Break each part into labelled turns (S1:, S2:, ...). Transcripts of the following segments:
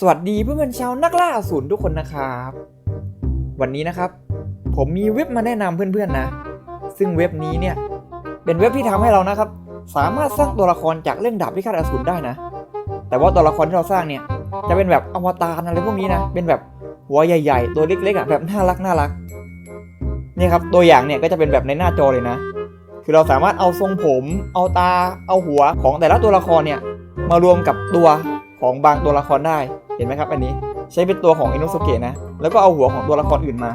S1: สวัสดีเพื่อนๆชาวนักล่าอสูรทุกคนนะครับ วันนี้นะครับ ผมมีเว็บมาแนะนำเพื่อนๆนะ ซึ่งเว็บนี้เนี่ย เป็นเว็บที่ทำให้เรานะครับ สามารถสร้างตัวละครจากเล่นดาบพิฆาตอสูรได้นะ แต่ว่าตัวละครที่เราสร้างเนี่ย จะเป็นแบบอวตารอะไรพวกนี้นะ เป็นแบบหัวใหญ่ๆ ตัวเล็กๆอะแบบน่ารักน่ารักนี่ครับตัวอย่างเนี่ยก็จะเป็นแบบในหน้าจอเลยนะ คือเราสามารถเอาทรงผม เอาตา เอาหัวของแต่ละตัวละครเนี่ยมารวมกับตัวของบางตัวละครได้ เห็นไหมครับอันนี้ใช้เป็นตัวของอินโนสุเกะนะ แล้วก็เอาหัวของตัวละครอื่นมา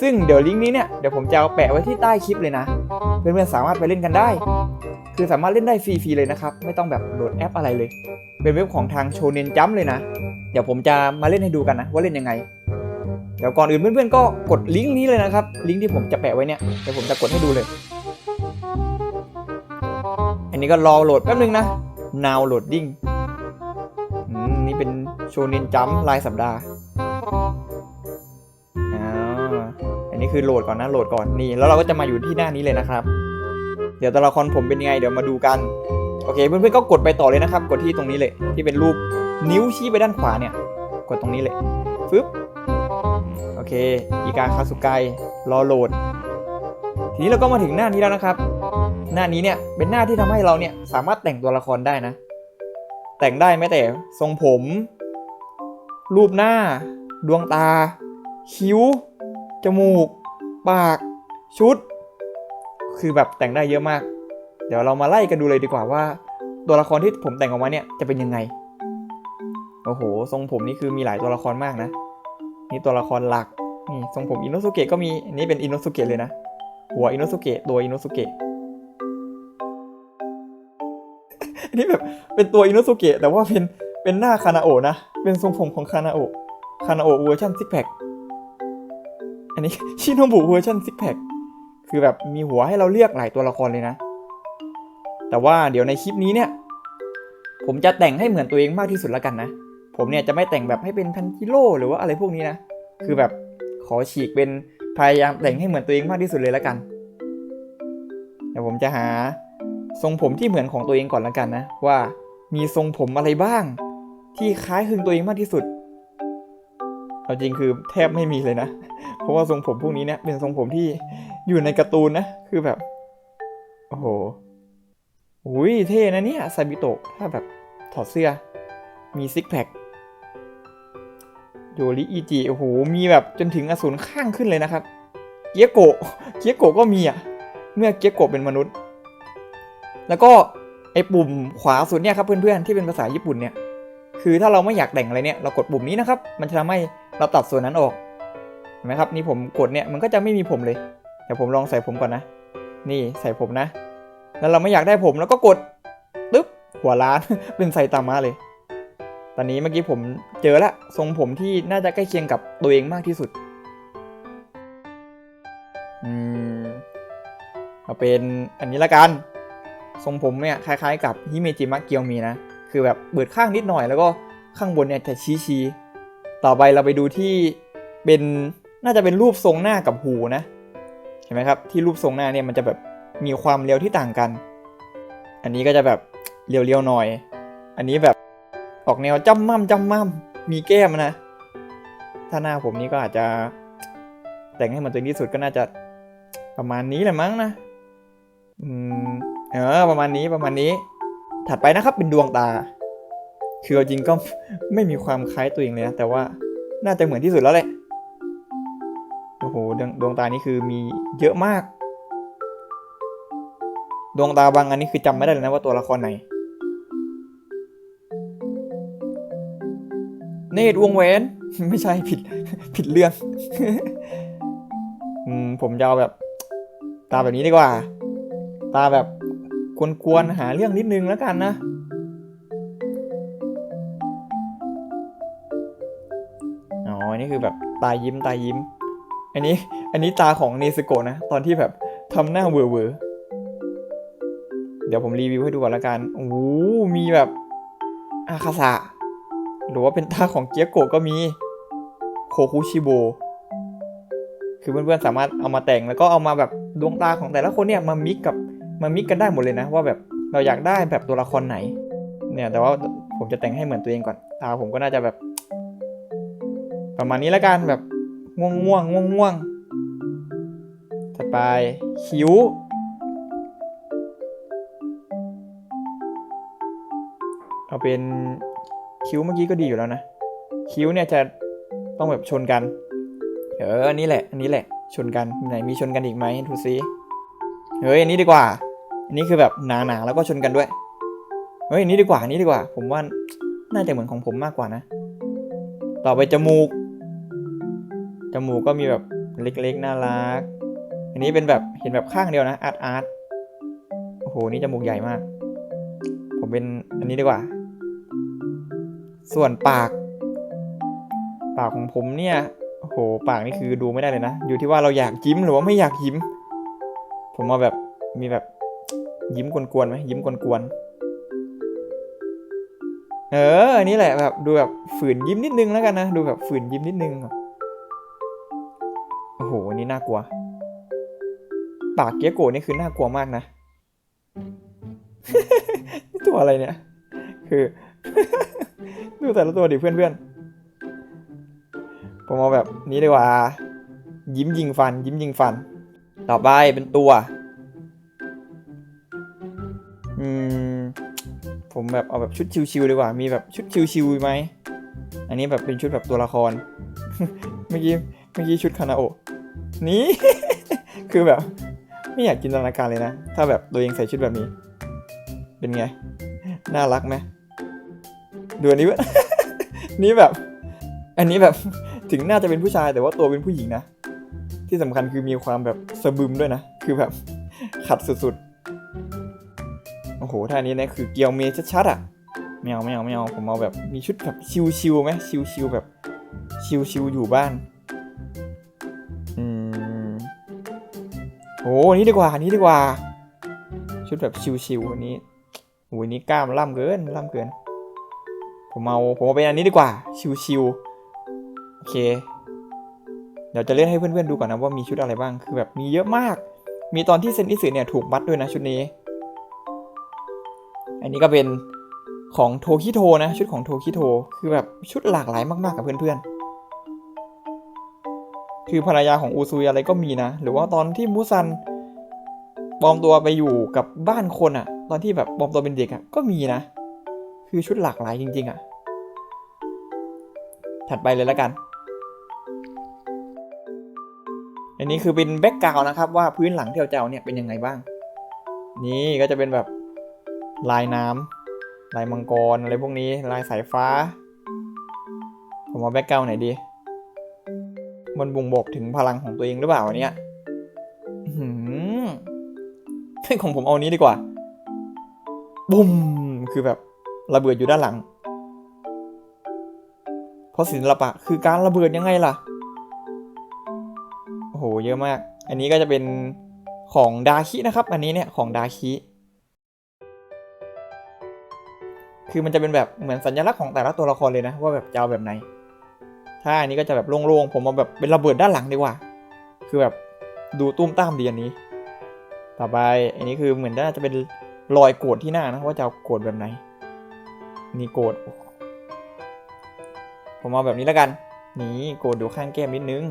S1: ซึ่งเดี๋ยวลิงก์นี้เนี่ยเดี๋ยวผมจะเอาแปะไว้ที่ใต้คลิปเลยนะ เพื่อนๆสามารถไปเล่นกันได้ คือสามารถเล่นได้ฟรีๆเลยนะครับ ไม่ต้องแบบโหลดแอปอะไรเลย เป็นเว็บของทางโชเนนจัมเลยนะ เดี๋ยวผมจะมาเล่นให้ดูกันนะ ว่าเล่นยังไง เดี๋ยวก่อนอื่นเพื่อนๆก็กดลิงก์นี้เลยนะครับ ลิงก์ที่ผมจะแปะไว้เนี่ยเดี๋ยวผมจะกดให้ดูเลย อันนี้ก็รอโหลดแป๊บนึงนะ now loading โชเนนจัมรายสัปดาห์อ่าอันนี้คือโหลดก่อนนะโหลดก่อนนี่แล้วเราก็จะมาอยู่ที่หน้านี้เลยนะครับ เดี๋ยวตัวละครผมเป็นยังไงเดี๋ยวมาดูกันโอเคเพื่อนๆก็กดไปต่อเลยนะครับ กดที่ตรงนี้เลยที่เป็นรูปนิ้วชี้ไปด้านขวาเนี่ยกดตรงนี้เลยฟึบโอเคอีกาคาสุไกรอโหลด ทีนี้เราก็มาถึงหน้านี้แล้วนะครับ หน้านี้เนี่ยเป็นหน้าที่ทำให้เราเนี่ยสามารถแต่งตัวละครได้นะ แต่งได้แม้แต่ทรงผม รูปหน้า ดวงตา คิ้ว จมูก ปาก ชุด คือแบบแต่งได้เยอะมาก เดี๋ยวเรามาไล่กันดูเลยดีกว่าว่า ตัวละครที่ผมแต่งออกมาเนี่ยจะเป็นยังไง โอ้โห ทรงผมนี่คือมีหลายตัวละครมากนะ นี่ตัวละครหลัก นี่ทรงผมอินโนสุเกะก็มี อันนี้เป็นอินโนสุเกะเลยนะ หัวอินโนสุเกะ ตัวอินโนสุเกะอันนี้แบบเป็นตัวอินโนสุเกะแต่ว่าเป็นเป็นหน้าคานาโอนะ เป็นทรงผมของคานาโอะคานาโอะเวอร์ชันซิกแพคอันนี้ชิโนบุเวอร์ชันซิกแพคคือแบบมีหัวให้เราเลือกหลายตัวละครเลยนะ แต่ว่าเดี๋ยวในคลิปนี้เนี่ย ผมจะแต่งให้เหมือนตัวเองมากที่สุดแล้วกันนะ ผมเนี่ยจะไม่แต่งแบบให้เป็นทันจิโร่หรือว่าอะไรพวกนี้นะ คือแบบขอฉีกเป็นพยายามแต่งให้เหมือนตัวเองมากที่สุดเลยแล้วกัน เดี๋ยวผมจะหาทรงผมที่เหมือนของตัวเองก่อนแล้วกันนะ ว่ามีทรงผมอะไรบ้าง ที่คล้ายคลึงตัวเองมากที่สุดเอาจริงคือแทบไม่มีเลยนะ เพราะว่าทรงผมพวกนี้เนี่ยเป็นทรงผมที่อยู่ในการ์ตูนนะ คือแบบ โอ้โหอุ้ยเท่นะเนี่ยซาบิโตะถ้าแบบถอดเสื้อ มีซิกแพคโยริอีจิโอ้โห มีแบบจนถึงอสูรข้างขึ้นเลยนะครับ เกียโกะเกียโกะก็มีอะ เมื่อเกียโกะเป็นมนุษย์ แล้วก็ไอ้ปุ่มขวาสุดเนี่ยครับเพื่อนๆที่เป็นภาษาญี่ปุ่นเนี่ย คือถ้าเราไม่อยากแต่งอะไรเนี่ยเรากดปุ่มนี้นะครับ มันจะทำให้เราตัดส่วนนั้นออกเห็นไหมครับนี่ผมกดเนี่ยมันก็จะไม่มีผมเลยเดี๋ยวผมลองใส่ผมก่อนนะ นี่ใส่ผมนะ แล้วเราไม่อยากได้ผมแล้วก็กดตึ๊บหัวล้าน เป็นใส่ตามมาเลย ตอนนี้เมื่อกี้ผมเจอละทรงผมที่น่าจะใกล้เคียงกับตัวเองมากที่สุดอืมเอาเป็นอันนี้ละกัน ทรงผมเนี่ยคล้ายๆ กับฮิเมจิมะเกียวมีนะ คือแบบเบิดข้างนิดหน่อยแล้วก็ข้างบนเนี่ยจะชี้ชี้ๆต่อไปเราไปดูที่เป็นน่าจะเป็นรูปทรงหน้ากับหูนะ เห็นไหมครับที่รูปทรงหน้าเนี่ยมันจะแบบมีความเรียวที่ต่างกัน อันนี้ก็จะแบบเรียวๆหน่อย อันนี้แบบออกแนวจ้ำม่ำจ้ำม่ำมีแก้มนะ ถ้าหน้าผมนี่ก็อาจจะแต่งให้มันตัวที่สุดก็น่าจะประมาณนี้แหละมั้งนะ อืม เออ ประมาณนี้ประมาณนี้ ถัดไปนะครับเป็นดวงตา คือจริงก็ไม่มีความคล้ายตัวเองเลยนะแต่ว่าน่าจะเหมือนที่สุดแล้วแหละ โอ้โหดวงดวงตานี่คือมีเยอะมาก ดวงตาบางอันนี้คือจำไม่ได้เลยนะว่าตัวละครไหน เนตรวงแหวน ไม่ใช่ผิดผิดเรื่องอืมผมจะเอาแบบ ตาแบบนี้ดีกว่า ตาแบบ กวนๆหาเรื่องนิดนึงแล้วกันนะอ๋อนี่คือแบบตายิ้มตายิ้ม อันนี้อันนี้ตาของเนสโกะนะ ตอนที่แบบทำหน้าเวอร์เวอร์เดี๋ยวผมรีวิวให้ดูก่อนละกันโอ้โหมีแบบอาคาสะหรือว่าเป็นตาของเกียโกะก็มีโคคุชิโบคือเพื่อนๆสามารถเอามาแต่งแล้วก็เอามาแบบดวงตาของแต่ละคนเนี่ยมามิกกับ มามิกกันได้หมดเลยนะ ว่าแบบเราอยากได้แบบตัวละครไหน เนี่ยแต่ว่าผมจะแต่งให้เหมือนตัวเองก่อนตาผมก็น่าจะแบบ ประมาณนี้แล้วกันแบบง่วงง่วงง่วงง่วงถัดไปคิ้วเอาเป็นคิ้วเมื่อกี้ก็ดีอยู่แล้วนะ คิ้วเนี่ยจะต้องแบบชนกัน เอออันนี้แหละ อันนี้แหละ ชนกัน ไหนมีชนกันอีกไหมดูซิ เฮ้ย อันนี้ดีกว่า อันนี้คือแบบหนาๆแล้วก็ชนกันด้วย เฮ้ยอันนี้ดีกว่าอันนี้ดีกว่า ผมว่าน่าจะเหมือนของผมมากกว่านะ ต่อไปจมูก จมูกก็มีแบบเล็กๆน่ารัก อันนี้เป็นแบบเห็นแบบข้างเดียวนะอาร์ตอาร์ตโอ้โหนี่จมูกใหญ่มาก ผมเป็นอันนี้ดีกว่า ส่วนปาก ปากของผมเนี่ยโอ้โหปากนี่คือดูไม่ได้เลยนะ อยู่ที่ว่าเราอยากยิ้มหรือว่าไม่อยากยิ้ม ผมมาแบบมีแบบ ยิ้มกวนๆไหมยิ้มกวนๆเอออันนี้แหละแบบดูแบบฝืนยิ้มนิดนึงแล้วกันนะ ดูแบบฝืนยิ้มนิดนึงโอ้โหอันนี้น่ากลัว ปากเกียโกนี่คือน่ากลัวมากนะตัวอะไรเนี่ย คือ ดูแต่ละตัวดิเพื่อนๆผมเอาแบบนี้ดีกว่า ยิ้มยิงฟัน ยิ้มยิงฟัน ต่อไปเป็นตัว ผมแบบเอาแบบชุดชิวๆดีกว่า มีแบบชุดชิวๆไหม อันนี้แบบเป็นชุดแบบตัวละคร เมื่อกี้เมื่อกี้ชุดคานาโอนี่ คือแบบ ไม่อยากจินตนาการเลยนะ ถ้าแบบตัวเองใส่ชุดแบบนี้ เป็นไง น่ารักไหมดูอันนี้วะนี่แบบ อันนี้แบบถึงน่าจะเป็นผู้ชายแต่ว่าตัวเป็นผู้หญิงนะ ที่สำคัญคือมีความแบบสะบึมด้วยนะ คือแบบขัดสุดๆ โอ้โหท่านี้นี่ยคือเกียวเมย์ชัดๆอะไม่เอาไม่เอาไม่เอาผมเอาแบบมีชุดแบบชิวๆไหมชิวๆแบบชิวๆอยู่บ้านอืมโอ้อันนี้ดีกว่านี้ดีกว่า ชุดแบบชิวๆอันนี้โอ้ยนี่กล้ามล่ำเกินล่ำเกิน ผมเอาผมเอาเป็นอันนี้ดีกว่า ชิวๆโอเค เดี๋ยวจะเล่นให้เพื่อนๆดูก่อนนะว่ามีชุดอะไรบ้างคือแบบมีเยอะมาก มีตอนที่เซนอิสึเนี่ยถูกมัดด้วยนะชุดนี้ อันนี้ก็เป็นของโทคิโทนะ ชุดของโทคิโทคือแบบชุดหลากหลายมากๆกับเพื่อนๆ คือภรรยาของอูซุยอะไรก็มีนะ หรือว่าตอนที่มูซันปลอมตัวไปอยู่กับบ้านคนอะตอนที่แบบปลอมตัวเป็นเด็กอะก็มีนะ คือชุดหลากหลายจริง ๆอะถัดไปเลยแล้วกัน อันนี้คือเป็นแบ็กกราวนะครับว่าพื้นหลังที่เราจะเอาเนี่ยเป็นยังไงบ้าง นี่ก็จะเป็นแบบ ลายน้ำลายมังกรอะไรพวกนี้ ลายสายฟ้า ผมเอาแบ็กกราวไหนดี มันบ่งบอกถึงพลังของตัวเองหรือเปล่าอันเนี้ยหือให้ของผมเอานี้ดีกว่า บุ้ม คือแบบระเบิดอยู่ด้านหลัง เพราะศิลปะคือการระเบิดยังไงล่ะ โอ้โห เยอะมาก อันนี้ก็จะเป็นของดาคินะครับ อันนี้เนี่ยของดาคิ คือมันจะเป็นแบบเหมือนสัญลักษณ์ของแต่ละตัวละครเลยนะ ว่าแบบจะเอาแบบไหน ถ้าอันนี้ก็จะแบบโล่งๆผมเอาแบบเป็นระเบิดด้านหลังดีกว่า คือแบบดูตุ้มตามดีอันนี้ ต่อไปอันนี้คือเหมือนน่าจะเป็นรอยโกรธที่หน้านะว่าจะเอาโกรธแบบไหน นี่โกรธผมเอาแบบนี้แล้วกัน นี่โกรธดูข้างแก้มนิดนึง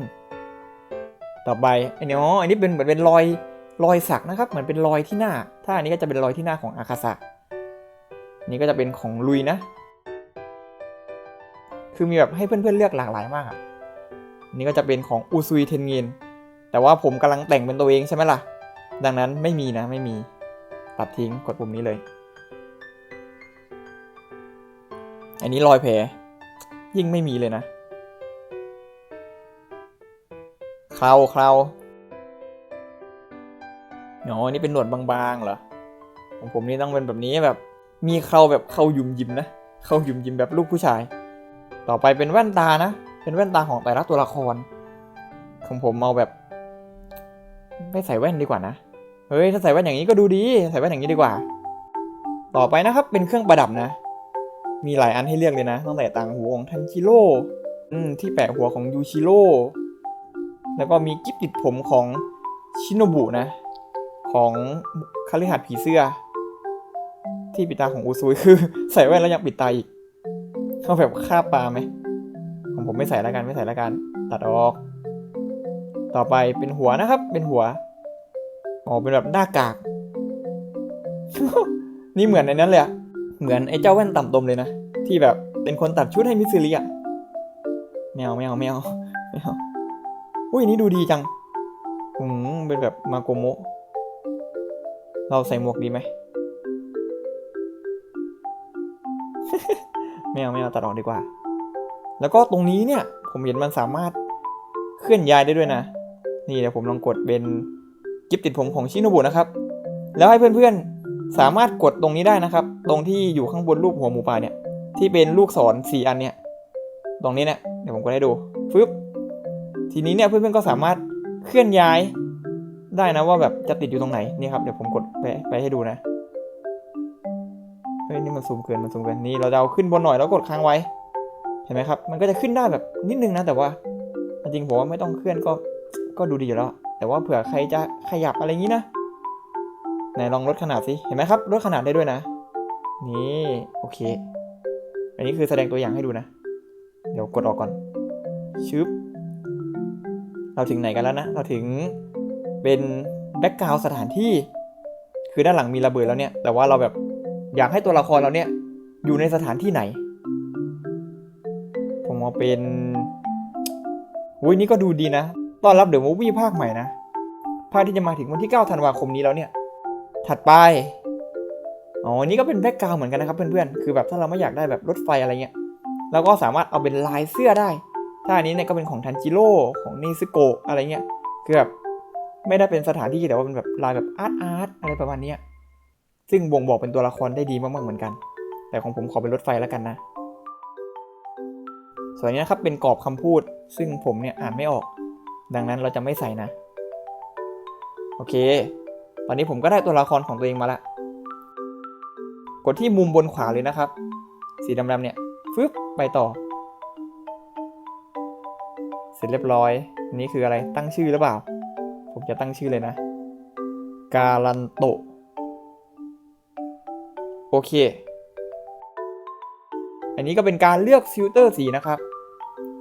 S1: ต่อไปอันนี้อ๋ออันนี้เป็นเหมือนเป็นรอยรอยสักนะครับ เหมือนเป็นรอยที่หน้า ถ้าอันนี้ก็จะเป็นรอยที่หน้าของอาคาสะ นนี้ก็จะเป็นของลุยนะ คือมีแบบให้เพื่อนๆเลือกหลากหลายมากอะนนี้ก็จะเป็นของอูซุยเทนเงินแต่ว่าผมกำลังแต่งเป็นตัวเองใช่ไหมล่ะ ดังนั้นไม่มีนะไม่มี ตัดทิ้งกดปุ่มนี้เลย อันนี้รอยแผลยิ่งไม่มีเลยนะคราเคราอ๋ออันนี่เป็นหนวดบางๆเหรอของผมนี่ต้องเป็นแบบนี้แบบ มีเคราแบบเครายุ่มยิมนะเครายุ่มยิมแบบลูกผู้ชาย ต่อไปเป็นแว่นตานะ เป็นแว่นตาของแต่ละตัวละคร ของผมเอาแบบ ไม่ใส่แว่นดีกว่านะเฮ้ยถ้าใส่แว่นอย่างนี้ก็ดูดีใส่แว่นอย่างนี้ดีกว่า ต่อไปนะครับเป็นเครื่องประดับนะ มีหลายอันให้เลือกเลยนะตั้งแต่ต่างหูของทันจิโร่ที่แปะหัวของยูชิโร่แล้วก็มีกิ๊บติดผมของชิโนบุนะ ของคาริหัดผีเสื้อ ที่ปิดตาของอูซุยคือ ใส่แว่นแล้วยังปิดตาอีกเขาแบบฆ่าปลาไหมของผมไม่ใส่ล้วกันไม่ใส่ล้วกันตัดออก ต่อไปเป็นหัวนะครับ เป็นหัวอ๋อเป็นแบบหน้ากาก นี่เหมือนในนั้นเลยอะเหมือนไอ้เจ้าแว่นต่ำตมเลยนะ ที่แบบเป็นคนตัดชุดให้มิสซิริอะไม่เอาไม่เอาไม่เอาไม่เอาอุ้ยนี่ดูดีจังอืมเป็นแบบมาโกโม เราใส่หมวกดีไหม ไม่เอาไม่เอาตัดออกดีกว่า แล้วก็ตรงนี้เนี่ยผมเห็นมันสามารถเคลื่อนย้ายได้ด้วยนะ นี่เดี๋ยวผมลองกดเป็นกิฟติดผมของชิโนบุนะครับ แล้วให้เพื่อนๆสามารถกดตรงนี้ได้นะครับ ตรงที่อยู่ข้างบนรูปหัวหมูป่าเนี่ย ที่เป็นลูกศรสี่อันเนี่ย ตรงนี้เนี่ยเดี๋ยวผมกดให้ดูฟึบทีนี้เนี่ยเพื่อนๆก็สามารถเคลื่อนย้ายได้นะว่าแบบจะติดอยู่ตรงไหนนี่ครับเดี๋ยวผมกดไปไปให้ดูนะ ฮ้ยนี่มันซูมเกินมันซูมเกินนี่เราจะเอาขึ้นบนหน่อยแล้วกดค้างไว้ เห็นไหมครับ มันก็จะขึ้นได้แบบนิดนึงนะแต่ว่า จริงๆผมว่าไม่ต้องเคลื่อนก็ก็ดูดีอยู่แล้ว แต่ว่าเผื่อใครจะขยับอะไรอย่างนี้นะไหนลองลดขนาดสิเห็นไหมครับลดขนาดได้ด้วยนะ นี่โอเค อันนี้คือแสดงตัวอย่างให้ดูนะ เดี๋ยวกดออกก่อนชึบเราถึงไหนกันแล้วนะ เราถึงเป็นแบ็กกราวสถานที่ คือด้านหลังมีระเบิดแล้วเนี่ย แต่ว่าเราแบบ อยากให้ตัวละครเราเนี่ยอยู่ในสถานที่ไหน ผมเอาเป็นอุ้ยนี่ก็ดูดีนะต้อนรับเดอะมูฟวี่ภาคใหม่นะ ภาคที่จะมาถึงวันที่ 9 ธันวาคมนี้แล้วเนี่ย ถัดไป อ๋อ นี่ก็เป็นแบ็กกราวเหมือนกันนะครับเพื่อนๆ คือแบบถ้าเราไม่อยากได้แบบรถไฟอะไรเงี้ย เราก็สามารถเอาเป็นลายเสื้อได้ ถ้าอันนี้เนี่ยก็เป็นของทันจิโร่ของนิซึโกะอะไรเงี้ย คือแบบไม่ได้เป็นสถานที่แต่ว่าเป็นแบบลายแบบอาร์ตอาร์ตอะไรประมาณเนี้ย ซึ่งบ่งบอกเป็นตัวละครได้ดีมากๆเหมือนกัน แต่ของผมขอเป็นรถไฟแล้วกันนะ ส่วนนี้นะครับเป็นกรอบคำพูด ซึ่งผมเนี่ยอ่านไม่ออก ดังนั้นเราจะไม่ใส่นะ โอเค ตอนนี้ผมก็ได้ตัวละครของตัวเองมาละ กดที่มุมบนขวาเลยนะครับ สีดำๆเนี่ยฟึบไปต่อ เสร็จเรียบร้อยนนี้คืออะไรตั้งชื่อหรือเปล่า ผมจะตั้งชื่อเลยนะ การันโต โอเค อันนี้ก็เป็นการเลือกฟิลเตอร์สีนะครับ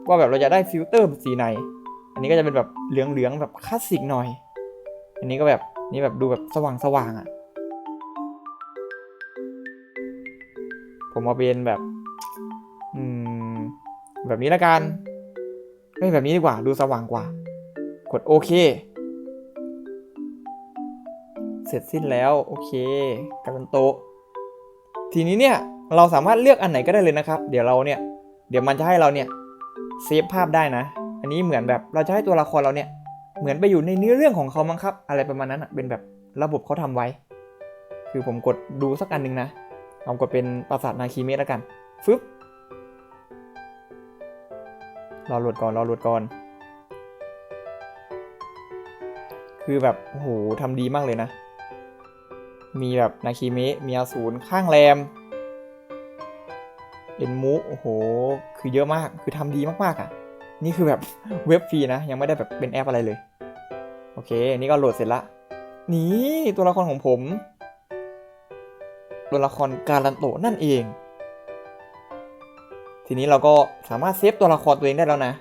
S1: ว่าแบบเราจะได้ฟิลเตอร์สีไหน อันนี้ก็จะเป็นแบบเหลืองๆแบบคลาสสิกหน่อย อันนี้ก็แบบนี่แบบดูแบบสว่างๆอะ่ะ ผมเอาเป็นแบบ อืม แบบนี้ละกันไม่แบบนี้ดีกว่าดูสว่างกว่า กดโอเค เสร็จสิ้นแล้ว โอเคการันโตะ ทีนี้เนี่ยเราสามารถเลือกอันไหนก็ได้เลยนะครับ เดี๋ยวเราเนี่ยเดี๋ยวมันจะให้เราเนี่ยเซฟภาพได้นะ อันนี้เหมือนแบบเราจะให้ตัวละครเราเนี่ยเหมือนไปอยู่ในเนื้อเรื่องของเขามั้งครับ อะไรประมาณนั้นเป็นแบบระบบเขาทำไว้ คือผมกดดูสักอันหนึ่งนะเอากดเป็นปราสาทนาคีเมะแล้วกันฟึบรอโหลดก่อนรอโหลดก่อน คือแบบโอ้โหทำดีมากเลยนะ มีแบบนาคิเมะมีอาสูรข้างแรมเอ็นมุโอ้โห คือเยอะมากคือทำดีมากๆอะ นี่คือแบบเว็บฟรีนะ ยังไม่ได้แบบเป็นแอปอะไรเลย โอเค นี่ก็โหลดเสร็จละ นี่ตัวละครของผม ตัวละครการันโตนั่นเอง ทีนี้เราก็สามารถเซฟตัวละครตัวเองได้แล้วนะ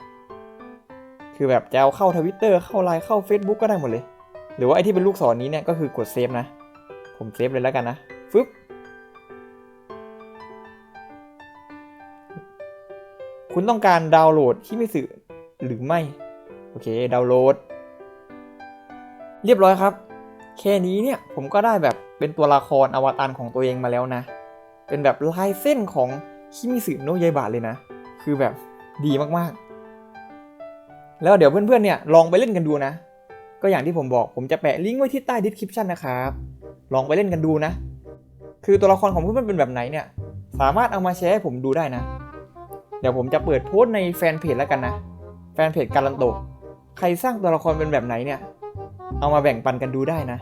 S1: คือแบบจะเอาเข้าทวิตเตอร์เข้าไลน์เข้า Facebook ก็ได้หมดเลย หรือว่าไอที่เป็นลูกศรนนี้เนี่ยก็คือกดเซฟนะ ผมเซฟเลยแล้วกันนะ ฟึบคุณต้องการดาวน์โหลดที่ไม่สื่อหรือไม่ โอเค ดาวน์โหลด เรียบร้อยครับ แค่นี้เนี่ย ผมก็ได้แบบเป็นตัวละครอวตารของตัวเองมาแล้วนะ เป็นแบบลายเส้นของคิมิสึโนะยายบะเลยนะ คือแบบดีมากๆ แล้วเดี๋ยวเพื่อนๆเนี่ยลองไปเล่นกันดูนะ ก็อย่างที่ผมบอกผมจะแปะลิงก์ไว้ที่ใต้ description นะครับ ลองไปเล่นกันดูนะ คือตัวละครของเพื่อนเป็นแบบไหนเนี่ย สามารถเอามาแชร์ให้ผมดูได้นะ เดี๋ยวผมจะเปิดโพสต์ในแฟนเพจแล้วกันนะ แฟนเพจการันโตใครสร้างตัวละครเป็นแบบไหนเนี่ย เอามาแบ่งปันกันดูได้นะ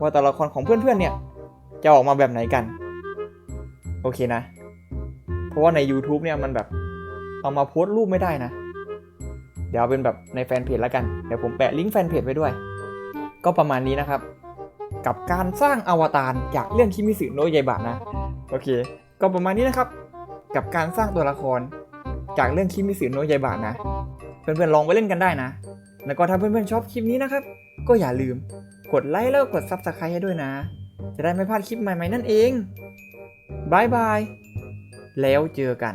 S1: ว่าตัวละครของเพื่อนๆเนี่ย จะออกมาแบบไหนกัน โอเคนะ เพราะว่าใน YouTube เนี่ยมันแบบเอามาโพสต์รูปไม่ได้นะ เดี๋ยวเอาเป็นแบบในแฟนเพจแล้วกัน เดี๋ยวผมแปะลิงก์แฟนเพจไว้ด้วย ก็ประมาณนี้นะครับ กับการสร้างอวตารจากเรื่องคิมิสึโนะยายบะนะ โอเค ก็ประมาณนี้นะครับ กับการสร้างตัวละครจากเรื่องคิมิสึโนะยายบะนะ เพื่อนๆลองไปเล่นกันได้นะ แล้วก็ถ้าเพื่อนๆชอบคลิปนี้นะครับ ก็อย่าลืมกดไลค์แล้วกดซับสไครต์ให้ด้วยนะ จะได้ไม่พลาดคลิปใหม่ๆนั่นเองบายบาย แล้วเจอกัน